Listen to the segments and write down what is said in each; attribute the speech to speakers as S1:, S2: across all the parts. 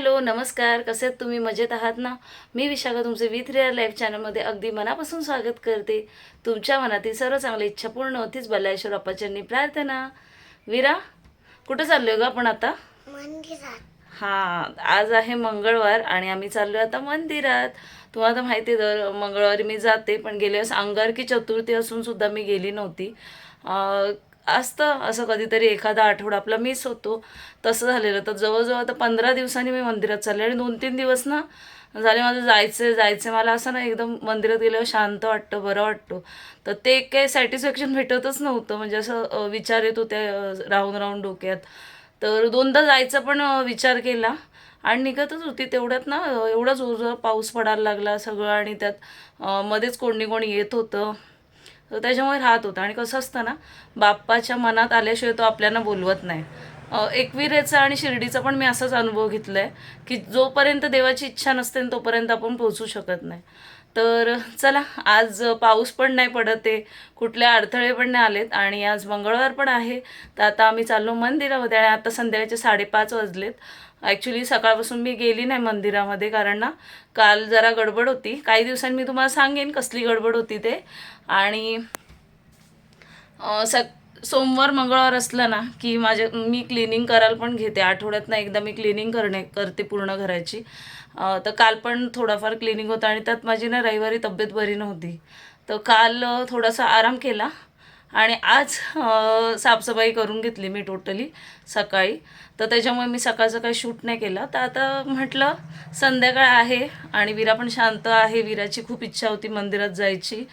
S1: Hello नमस्कार. कसे आहेत तुम्ही? मजेत आहात ना? मी विशाखा तुमचे विथ रिअर लाईफ चॅनलमध्ये अगदी मनापासून स्वागत करते. तुमच्या मनातील सर्व चांगल्या इच्छा पूर्ण होतीच बल्लाश्वर बाप्पाच्यांनी प्रार्थना. विरा कुठं चाललोय ग आपण आता?
S2: मंदिरात.
S1: हां आज आहे मंगळवार आणि आम्ही चाललो आता मंदिरात. तुम्हाला तर माहिती आहे दर मंगळवारी मी जाते पण गेल्या वेळेस अंगारकी चतुर्थी असून सुद्धा मी गेली नव्हती. अं, असतं असं कधीतरी एखादा आठवडा. आपला मिस होतो. तसं झालेलं. तर जवळजवळ आता पंधरा दिवसांनी मी मंदिरात चालले आणि दोन तीन दिवस ना झाले माझं जायचं जायचं. मला असं ना एकदम मंदिरात गेल्यावर शांत वाटतं बरं वाटतं. तर ते काही सॅटिस्फॅक्शन भेटतच नव्हतं. म्हणजे असं विचार येत होते राहून राहून डोक्यात. तर दोनदा जायचा पण विचार केला आणि निघतच होती. तेवढ्यात ना अ, एवढा जोर पाऊस पडायला लागला सगळं आणि त्यात मध्येच कोणी कोणी येत होतं. तर त्याच्यामुळे राहत होतं. आणि कसं असतं ना बाप्पाच्या मनात आल्याशिवाय तो आपल्याला बोलवत नाही. एकविरेचा आणि शिर्डीचा पण मी असाच अनुभव घेतला आहे की जोपर्यंत देवाची इच्छा नसते तोपर्यंत आपण पोहोचू शकत नाही. तर चला आज पाऊस पण नाही पडत आहे कुठले अडथळे पण नाही आलेत आणि आज मंगळवार पण आहे. तर आता आम्ही चाललो मंदिरामध्ये आणि आता संध्याकाळचे साडेपाच वाजलेत. ॲक्च्युली सकाळपासून मी गेली नाही मंदिरामध्ये कारण ना काल जरा गडबड होती. काही दिवसांनी मी तुम्हाला सांगेन कसली गडबड होती ते. आणि स सोमवार मंगळवार असलं ना की माझे मी क्लिनिंग करायला पण घेते. आठवड्यातनं एकदा मी क्लिनिंग करणे करते पूर्ण घराची. तर काल पण थोडाफार क्लिनिंग होतं आणि त्यात माझी ना रविवारी तब्येत बरी नव्हती. तर काल थोडासा आराम केला. आणि आज साफसफाई करून घेतली मी टोटली सकाळी. तर त्याच्यामुळे मी सकाळ सकाळी शूट नाही केला. तर आता म्हटलं संध्याकाळ आहे आणि विरा पण शांत आहे. विराची खूप इच्छा होती मंदिरात जायची.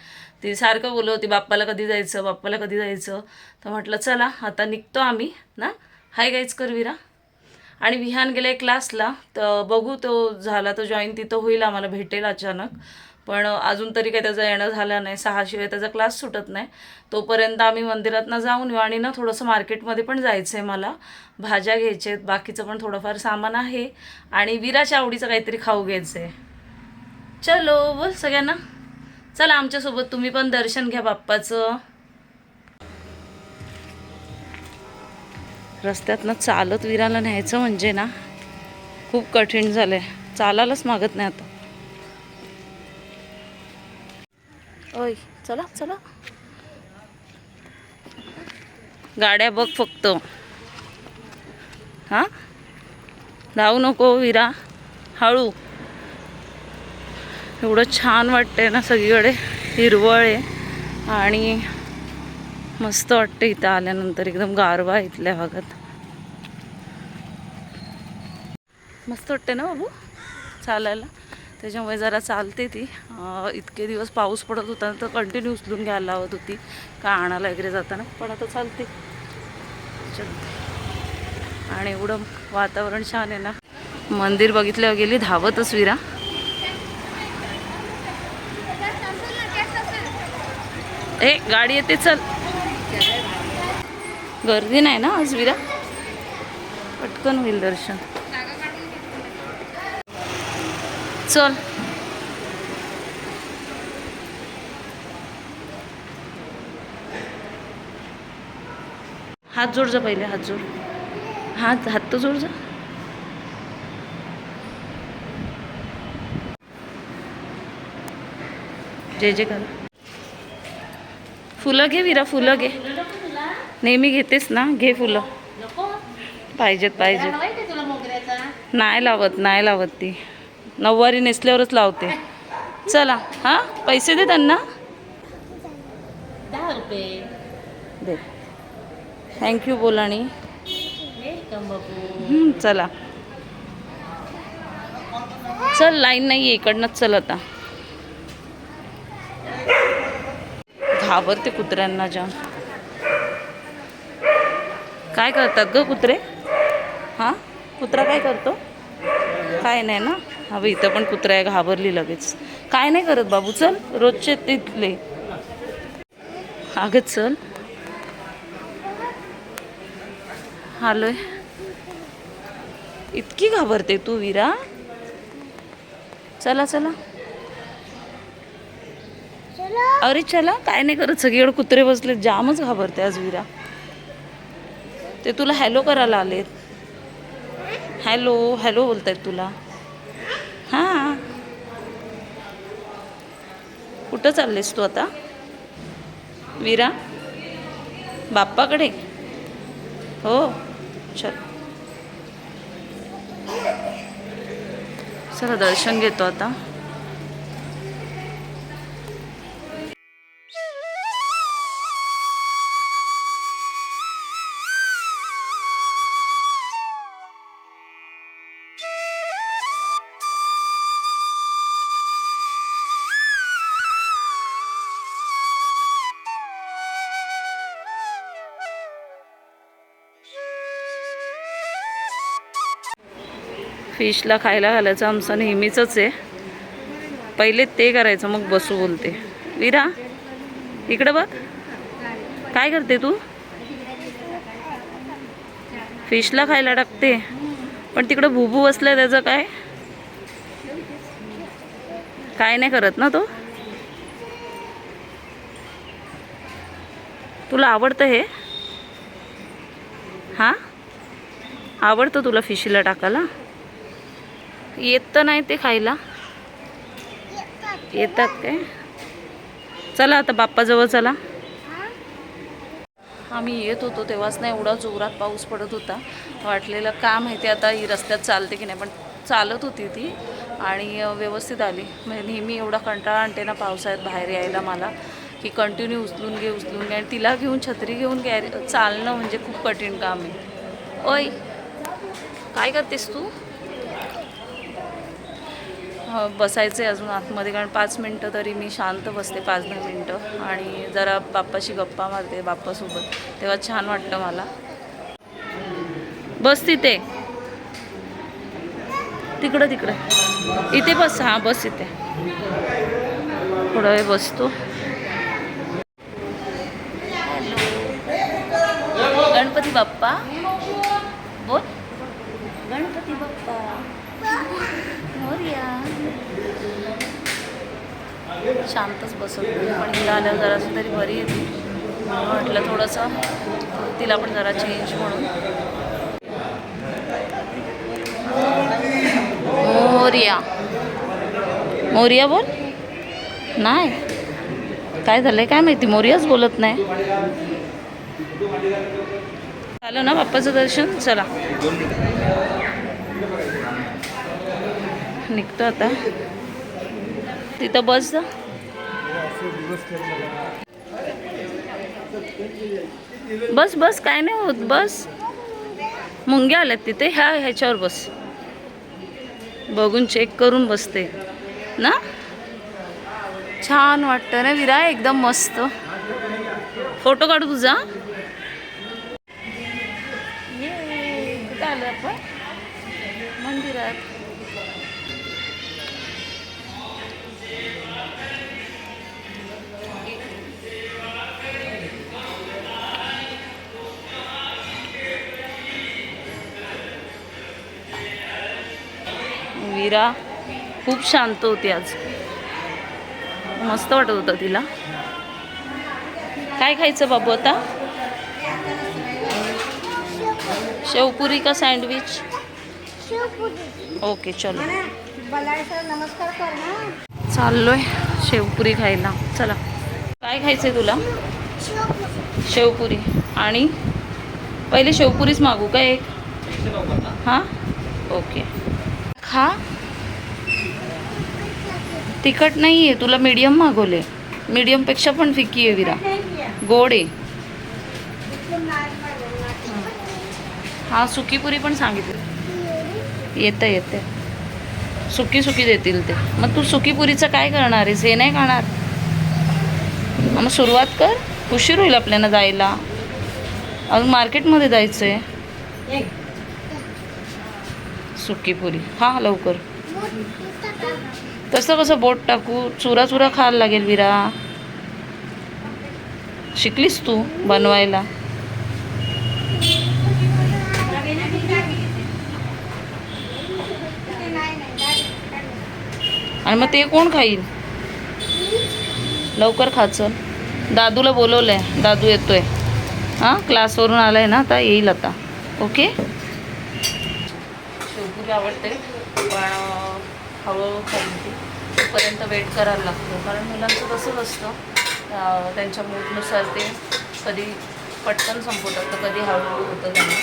S1: ती सारखं बोलत होती बाप्पाला कधी जायचं बाप्पाला कधी जायचं? तर म्हटलं चला आता निघतो आम्ही ना? हाय गाईच कर विरा. आणि विहान गेले क्लासला तर बघू तो झाला तो जॉईन तिथं होईल आम्हाला भेटेल अचानक. पण अजून तरी काही त्याचं येणं झालं नाही. सहाशिवाय त्याचा क्लास सुटत नाही. तोपर्यंत आम्ही मंदिरातनं जाऊन येऊ आणि ना थोडंसं मार्केटमध्ये पण जायचं आहे मला. भाज्या घ्यायच्या आहेत. बाकीचं पण थोडंफार सामान आहे. आणि विराच्या आवडीचं काहीतरी खाऊ घ्यायचं आहे चलो बोल सगळ्यांना. चला आमच्यासोबत तुम्ही पण दर्शन घ्या बाप्पाचं. रस्त्यातनं चालत विराला न्यायचं म्हणजे ना खूप कठीण झालं आहे चालायलाच मागत नाही आता. ओय चला चला. गाड्या बघ फक्त. हां? धावू नको विरा. हळू. एवढं छान वाटतंय ना सगळीकडे. हिरवळ आहे. आणि मस्त वाटतं इथं आल्यानंतर. एकदम गारवा आहे इथल्या भागात. मस्त वाटते ना बाबू? चालायला? त्याच्यामुळे जरा चालते ती. इतके दिवस पाऊस पडत होता तर कंटिन्यू उचलून घ्यायला लावत होती. का आणायला वगैरे जाताना. पण आता चालते. आणि एवढं वातावरण छान आहे ना. मंदिर बघितल्यावर गेली धावतच विरा. ए गाडी येते चल. गर्दी नाही ना आज विरा? पटकन होईल दर्शन. चल. हात जोड जा पहिले हात जोड. हात हात तर जोड जा. जय जय करा फुलं घे विरा फुलं घे. नेहमी घेतेस ना? घे फुलं. पाहिजेत पाहिजेत. नाही लावत नाही लावत ती. नऊवारी नेसल्यावरच लावते. चला हां? पैसे दे त्यांना.
S2: दहा रुपये.
S1: दे. थँक्यू बोलाणी चला. चल लाईन नाही आहे इकडनंच चल आता. घाबरते कुत्र्यांना जाम. काय करतात ग कुत्रे? हां? कुत्रा काय करतो? काय नाही ना? हा बघ, इथं पण कुत्रा आहे घाबरली लगेच. काय नाही करत बाबू चल रोजचे तिथले. अगं चल. आलोय. इतकी घाबरते तू विरा. चला चला. अरे चला काय नाही करत सगळीकडे कुत्रे बसले जामच घाबरते आज विरा. ते तुला हॅलो करायला आलेत. हॅलो हॅलो बोलतायत तुला. हां. कुठं चाललेस तू आता? विरा बाप्पाकडे? हो. चल. चला दर्शन घेतो आता. फिशला खायला घालायचं. आमचं नेहमीचंच आहे. पहिले ते करायचं मग बसू बोलते. विरा इकडं बघ. काय करते तू? फिशला खायला टाकते. पण तिकडं भुबू बसलं त्याचं काय? काय नाही करत ना तो? तुला आवडतं हे? हां? आवडतं तुला फिशीला टाकायला? येत तर नाही ते खायला. येतात काय? चला आता बाप्पाजवळ चला. आम्ही येत होतो तेव्हाच नाही एवढा जोरात पाऊस पडत होता. वाटलेलं का माहिती आता ही रस्त्यात चालते की नाही पण चालत होती ती आणि व्यवस्थित आली. म्हणजे नेहमी एवढा कंटाळा आणते ना पावसाळ्यात बाहेर यायला मला की कंटिन्यू उचलून घे उचलून घे आणि तिला घेऊन छत्री घेऊन कॅरी चालणं म्हणजे खूप कठीण काम आहे. ओय! काय करतेस तू? बसायचं आहे अजून आतमध्ये कारण पाच मिनटं तरी मी शांत बसते पाच दहा मिनटं. आणि जरा बाप्पाशी गप्पा मारते बाप्पासोबत. तेव्हा छान वाटतं मला. बस तिथे. तिकडं तिकडं. इथे बस हां बस इथे. थोडा वेळ बसतो. गणपती बाप्पा. बोल. गणपती बाप्पा मोरया शांतच बसत पण हिला आल्यावर जरासं तरी बरी येते. म्हटलं थोडंसं तिला पण जरा चेंज म्हणून. मोरिया. मोरया बोल. नाही. काय झालंय? काय माहिती? मोरियाच बोलत नाही. झालं ना बाप्पाचं दर्शन? चला. निघतो आता. तिथं बस जा. बस बस काय नाही होत बस. मुंग्या आल्यात तिथे ह्या ह्याच्यावर बस. बघून चेक करून बसते. ना? छान वाटतं ना विरा एकदम मस्त. फोटो काढू तुझा? इंदिरा खूप शांत होती आज. मस्त वाटत होतं तिला. काय खायचं बाबू आता? शेवपुरी का सँडविच? ओके चलो.
S2: नमस्कार कर ना
S1: चाललोय शेवपुरी खायला. चला. काय खायचंय तुला? शेवपुरी. आणि पहिले शेवपुरीच मागू का एक? हां? ओके. खा. तिखट नाही आहे तुला मीडियम मागवले मीडियमपेक्षा पण फिकी आहे विरा. गोड आहे. हां सुकीपुरी पण सांगितली. येतं येतं सुकी सुकी देतील ते. मग तू सुकीपुरीचं काय करणार आहेस? हे नाही खाणार? मग सुरुवात कर. उशीर होईल आपल्याला जायला. अजून मार्केटमध्ये जायचं आहे सुकीपुरी हा लवकर. तसं कसं बोट टाकू? चुरा चुरा खायला लागेल विरा. शिकलीस तू बनवायला. आणि मग ते कोण खाईल लवकर खाचं दादूला बोलवलं आहे दादू येतोय. हां? क्लासवरून आलाय ना आता येईल आता. ओके? आवडते पण हळूहळू खाईल ती तोपर्यंत वेट करायला लागतो. कारण मुलांचं तसंच असतं. त्यांच्या मूडनुसार ते कधी पटकन संपवतात तर कधी हळूहळू होतं त्यांना.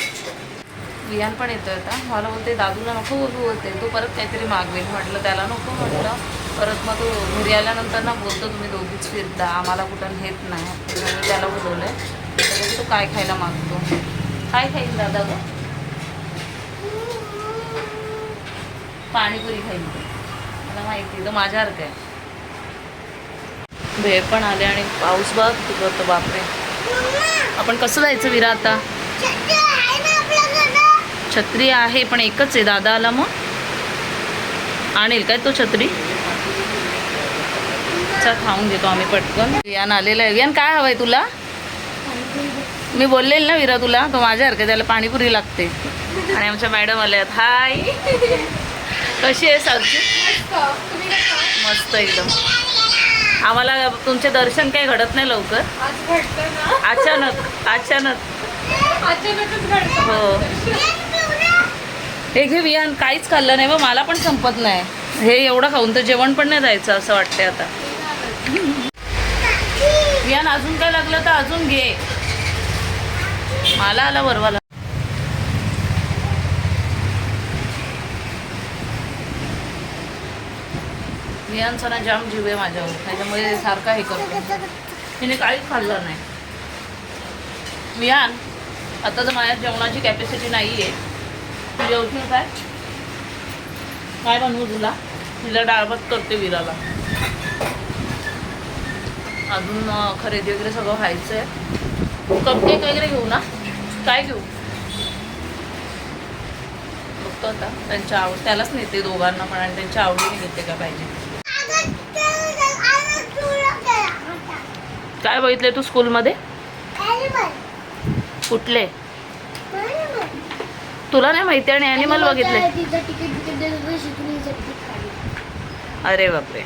S1: विहान पण येतो आता. मला बोलते दादूला नको बोलू होते तो परत काहीतरी मागवेल. म्हटलं त्याला नको म्हटलं. परत मग तो घरी आल्यानंतर ना बोलतो तुम्ही दोघीच फिरता. आम्हाला कुठं नेत नाही. तर त्याला बोलवलं आहे तर तो काय खायला मागतो? काय खाईल दादा गं पाणीपुरी खाईल मला माहिती तो माझ्यासारखं आहे. भेळ पण आले आणि पाऊस बघ तू करतो बापरे. आपण कसं जायचं विरा आता? छत्री आहे पण एकच आहे दादा आला मग? आणेल काय तो छत्री? चल खाऊन घेतो आम्ही पटकन. वियान आलेला आहे. वियान काय हवंय तुला? मी बोललेल ना विरा तुला तो माझ्यासारखं त्याला पाणीपुरी लागते. आणि आमच्या मॅडम आल्या आहेत. हाय. कशी आहे साक्षी मस्त एकदम. आम्हाला तुमचे दर्शन काही घडत नाही लवकर. अचानक अचानक. हो. हे घे वियान काहीच खाल्लं नाही बा मला पण संपत नाही. हे एवढं खाऊन तर जेवण पण नाही जायचं असं वाटतंय आता. वियान अजून काय लागलं तर अजून घे. मला आला बरवाला वियानचा ना जाम जीव आहे माझ्यावर. त्याच्यामुळे सारखा हे करतो. तिने काहीच खाल्लं नाही. मियान आता तर माझ्या जेवणाची कॅपॅसिटी नाही आहे तू जेवशील काय? काय बनवू तुला? तिला डाळभात करते विराला अजून खरेदी वगैरे सगळं व्हायचं आहे कपकेक वगैरे घेऊ ना? काय घेऊ? बघतो आता. त्यांच्या आवड त्यालाच नेते दोघांना पण आणि त्यांच्या आवडीने घेते का पाहिजे. काय बघितले तू स्कूलमध्ये? कुठले? तुला नाही माहिती आणि ॲनिमल बघितले अरे बापरे.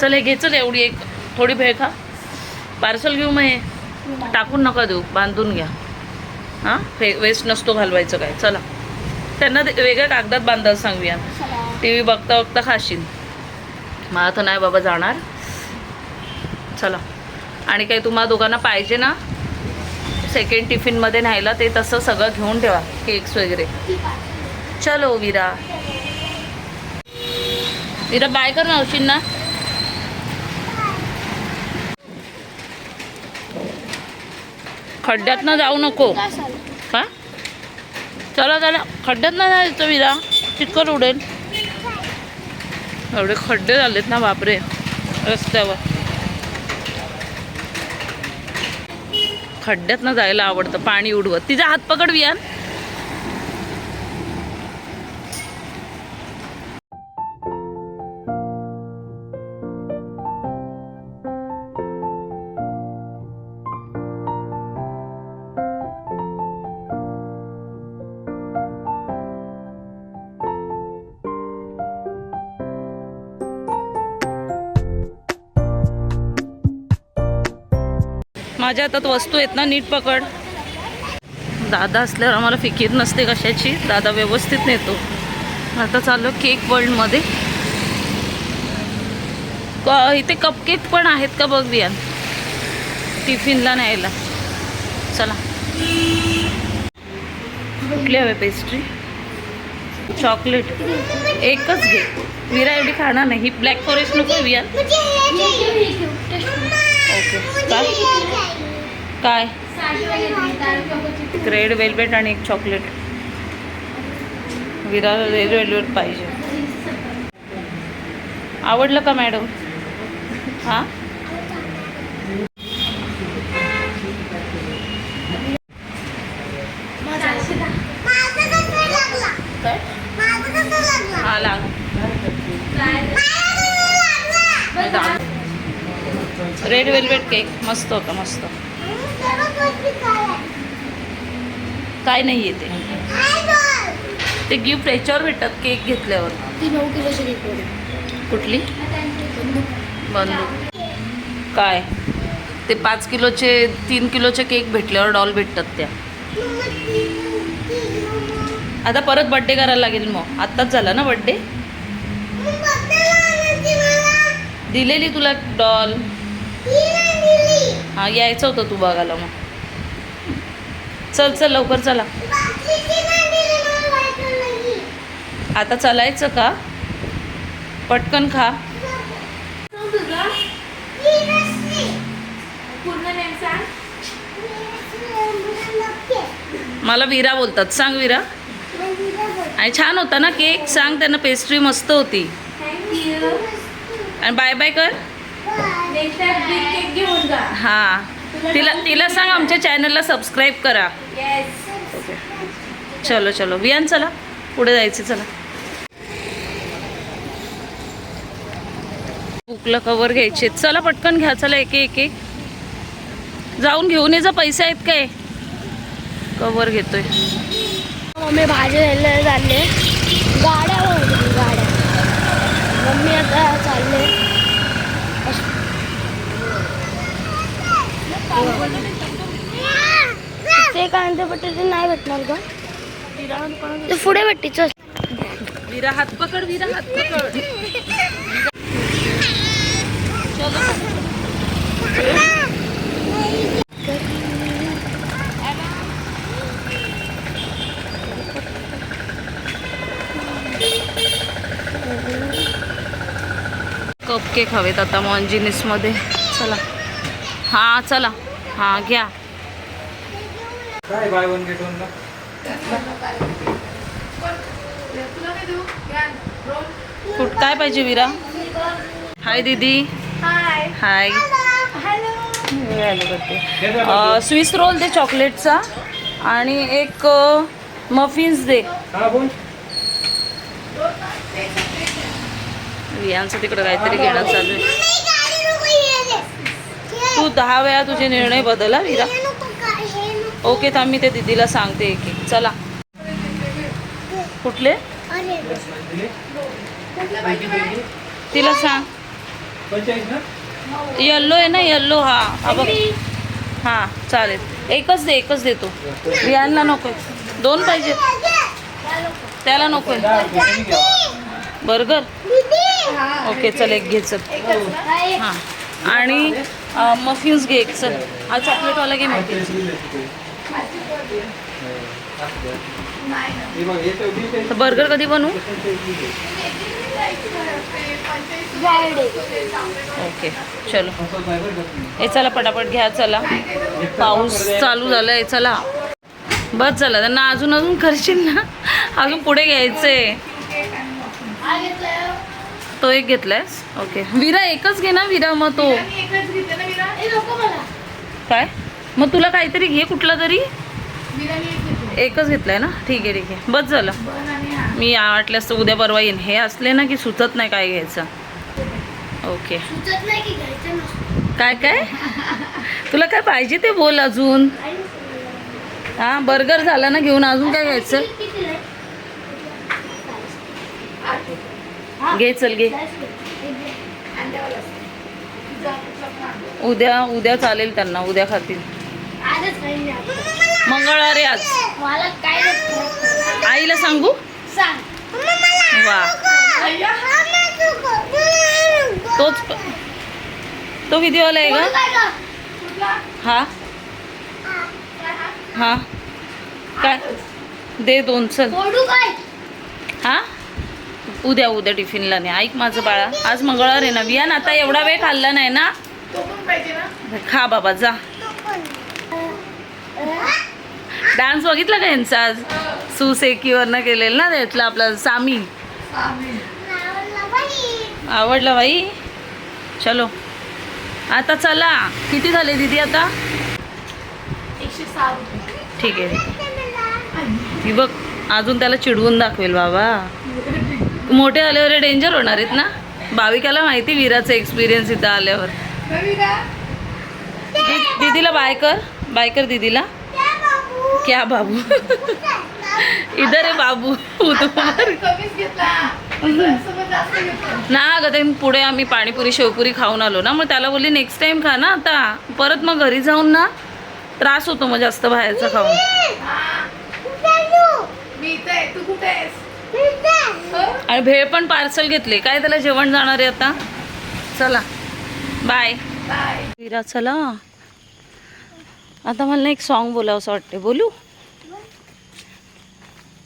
S1: चल हे घे चल एवढी एक. थोडी भेळ खा. पार्सल घेऊ मग हे. टाकून नका देऊ बांधून घ्या. हां? फे वेस्ट नसतो घालवायचं काय? चला. त्यांना वेगळ्या कागदात बांधायला सांगूया. टी व्ही बघता बघता खाशील. मला तर नाही बाबा जाणार. चला. आणि काही तुम्हाला दोघांना पाहिजे ना सेकंड टिफिनमध्ये न्यायला ते तसं सगळं घेऊन ठेवा केक्स वगैरे. चलो विरा. विरा बाय कर मावशींना खड्ड्यात ना जाऊ नको. का चला चला. खड्ड्यात ना जायचं विरा. चिटकन उडेल. एवढे खड्डे झालेत ना बापरे. रस्त्यावर. खड्ड्यात ना जायला आवडतं पाणी उडवत. तिचा हात पकड वियान माझ्या हातात वस्तू आहेत ना नीट पकड. दादा असल्यावर आम्हाला फिकीर नसते कशाची. दादा व्यवस्थित नेतो. आता चाललो केक वर्ल्डमध्ये इथे कपकेक पण आहेत का बघ बियान टिफिनला न्यायला. चला. कुठली हवे पेस्ट्री चॉकलेट एकच घे. विरा एवढी खाणार नाही. ही ब्लॅक फॉरेस्ट नको बियान ओके. काय? काय? एक रेड वेल्वेट आणि एक चॉकलेट. विरा रेड वेल्वेट पाहिजे. आवडलं का मॅडम? हां काय हा लाग वेल्वेट केक मस्त होता मस्त. काय नाही आहे ते. गिफ्ट याच्यावर भेटतात केक घेतल्यावर.
S2: ती नऊ किलोची लिक्विड
S1: कुठली? बंदूक. काय? ते पाच किलोचे तीन किलोचे केक भेटल्यावर डॉल भेटतात त्या. आता परत बड्डे करायला लागेल मग. आत्ताच झाला ना बड्डे दिलेली तुला डॉल हा यायचं होतं तू बघायला मग. चल चल लवकर चला. आता चालायचं का? पटकन खा. मला विरा बोलतात. सांग विरा. आणि छान होता ना केक. सांग त्यांना पेस्ट्री मस्त होती. आणि बाय बाय कर. हां. तिला तिला सांग आमच्या चॅनलला सबस्क्राईब करा.
S2: येस
S1: चलो चलो. वियान चला. पुढे जायचं चला. बुकला कवर घ्यायचे. चला पटकन घ्या. चला एक एक एक. जाऊन घेऊन ये जा. पैसे आहेत काय? कवर घेतोय.
S2: मम्मी भाजी चालले. गाड्या गाड्या. मम्मी आता चालले. ते कांदे बटाटे नाही भेटणार का ते पुढे भेटते चल.
S1: विरा हात पकड विरा हात पकड. कप केक हवेत आता मॉन्जिनिसमध्ये चला. हा चला. हां घ्या.
S3: काय बाय वन गेट वन ला?
S1: कुठ काय पाहिजे विरा? हाय दीदी.
S2: Hi.
S1: Hi.
S2: Hello
S1: swiss roll दे चॉकलेटचा आणि एक मफिन्स दे. वियांचं तिकडं काहीतरी घेणं चालू आहे. तू दहा वेळा तुझे निर्णय बदला विरा ओके थांब मी ते दीदीला सांगते एक एक चला. कुठले? तिला सांग. येल्लो आहे ना येल्लो हा. हा बघ. हां चालेल. एकच दे एकच देतो वियांना नको. दोन पाहिजे. त्याला नको. बर्गर? ओके चल एक घे चल. हां. आणि मफिन्स घे एक चल. हा चॉकलेटवाला घे मफिन्स बर्गर कधी बनवू? ओके चलो.
S3: असं
S1: हे चला पटापट घ्या चला. पाऊस चालू झाला आहे चला. बस चला त्यांना अजून अजून करशील ना? अजून पुढे घ्यायचंय. तो एक घेतलायस ओके विरा एकच घे ना विरा मग तो. काय? मग तुला काहीतरी घे कुठला तरी? एकच घेतलाय ना? ठीक आहे ठीक आहे. बस झालं. मी वाटल्यास तर उद्या परवा येईन. हे असले ना की सुचत नाही काय घ्यायचं. ओके काय काय? तुला काय पाहिजे ते बोल अजून. हां बर्गर झाला ना घेऊन अजून काय घ्यायचं? घे चल घे. उद्या उद्या चालेल त्यांना उद्या खातील. मंगळवारी आज. आईला सांगू? वा. तोच प- तो किती वाला आहे का? हा? हा. काय? दे दोन चल. हा? उद्या उद्या टिफिनला नाही ऐक माझं बाळा आज मंगळवार आहे ना वियान आता एवढा वेळ खाल्ला नाही ना. खा बाबा जा. डान्स बघितला का यांचा आज? सुसेकीवरनं केलेलं ना त्यातला आपला सामी. आवडला बाई. चलो. आता चला. किती झाले दीदी आता?
S2: एकशे
S1: ठीक आहे ठीक आहे. ती बघ अजून त्याला चिडवून दाखवेल बाबा. मोठे आल्यावर डेंजर होणार आहेत ना? भाविकाला माहिती विराचा एक्सपिरियन्स इथं आल्यावर. दीदीला बाय कर. बाय कर दीदीला. क्या बाबू? इधर आहे बाबू. ना अगं ते पुढे आम्ही पाणीपुरी शेवपुरी खाऊन आलो ना मग त्याला बोलली नेक्स्ट टाइम खा ना आता. परत मग घरी जाऊन ना त्रास होतो मग जास्त बाहेरचं खाऊन. आणि भेळ पण पार्सल घेतले. काय त्याला जेवण जाणार आहे आता? चला. बाय.
S4: बाय
S1: विरा चला. आता मला ना एक सॉन्ग बोलावं असं वाटते बोलू?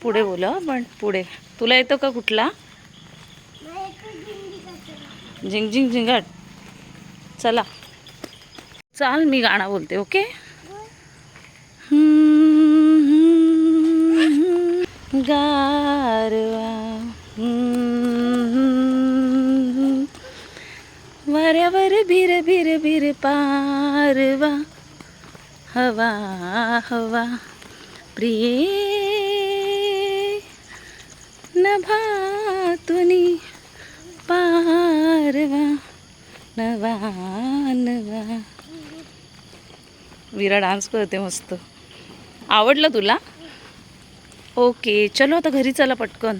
S1: पुढे बोला पण पुढे. तुला येतो का कुठला? झिंग झिंग झिंगाट. चला. चाल मी गाणं बोलते ओके? गारवा. वाऱ्यावर भिर भिर भिर पारवा. हवा हवा. प्रिये नभातुनी पारवा. नवा नवा. विरा डान्स करते मस्त. आवडलं तुला? ओके चलो आता घरी चला पटकन.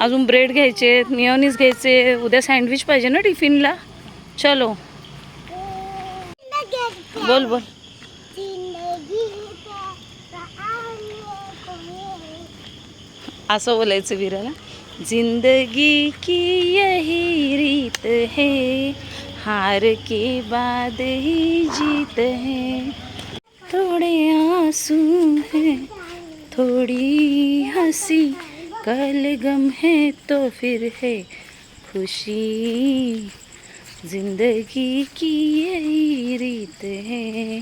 S1: अजून ब्रेड घ्यायचे मिओनीज घ्यायचे उद्या सँडविच पाहिजे ना टिफिनला? चलो. बोल बोल. असं बोलायचं विराला. जिंदगी की यही रीत है हार के बाद ही जीत है. थोड़े आंसू है थोड़ी हंसी कल गम है तो फिर है खुशी। जिंदगी की यही रीत है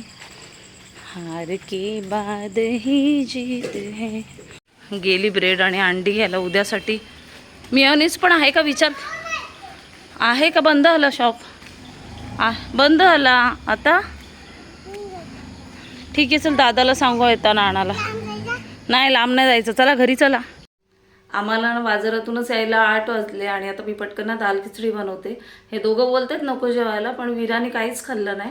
S1: हार के बाद ही जीत है। गेली ब्रेड आणि अंडी घ्यायला उद्यासाठी. मिळवणीच पण आहे का विचार? आहे का? बंद झाला शॉप आ बंद आला. आता? ठीक आहे चल दादाला सांगू येताना आणायला. नाही लांब नाही जायचं. चला घरी चला. आम्हाला ना बाजारातूनच यायला आठ वाजले आणि आता मी पटकन ना दाल खिचडी बनवते. हे दोघं बोलतात नको जेवायला पण विराने काहीच खाल्लं नाही.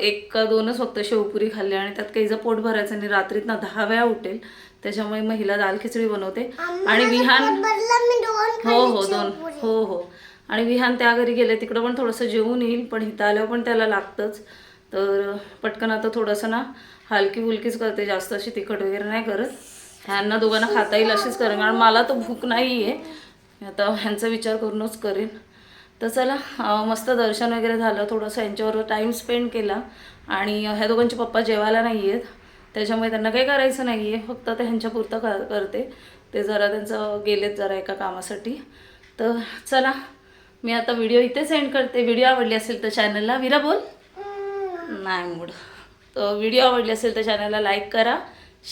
S1: एक का दोनच फक्त शेवपुरी खाल्ली आणि त्यात काही जर पोट भरायचं आणि रात्रीत ना दहा वेळा उठेल त्याच्यामुळे महिला दाल खिचडी बनवते. आणि विहान हो हो दोन. हो हो. आणि विहान त्या घरी गेले तिकडं पण थोडंसं जेवून येईल पण इथं आल्यावर पण त्याला लागतंच. तर पटकन आता थोडंसं ना हलकी फुलकीच करते जास्त अशी तिखट वगैरे नाही करत. ह्यांना दोघांना खाता येईल अशीच करेन कारण मला तर भूक नाही आहे आता ह्यांचा विचार करूनच करेन. तर चला मस्त दर्शन वगैरे झालं थोडंसं यांच्यावर टाईम स्पेंड केला. आणि ह्या दोघांचे पप्पा जेवायला नाही आहेत त्याच्यामुळे त्यांना काही करायचं नाही आहे फक्त ते ह्यांच्यापुरतं कर करते. ते जरा त्यांचं गेलेत जरा एका कामासाठी. तर चला मी आता व्हिडिओ इथे सेंड करते. व्हिडिओ आवडली असेल तर चॅनलला विरा बोल. नाही मूड तर व्हिडिओ आवडले असेल तर चॅनलला लाईक करा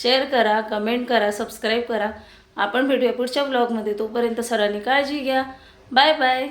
S1: शेअर करा कमेंट करा सबस्क्राईब करा. आपण भेटूया पुढच्या ब्लॉगमध्ये तोपर्यंत सरांनी काळजी घ्या. Bye bye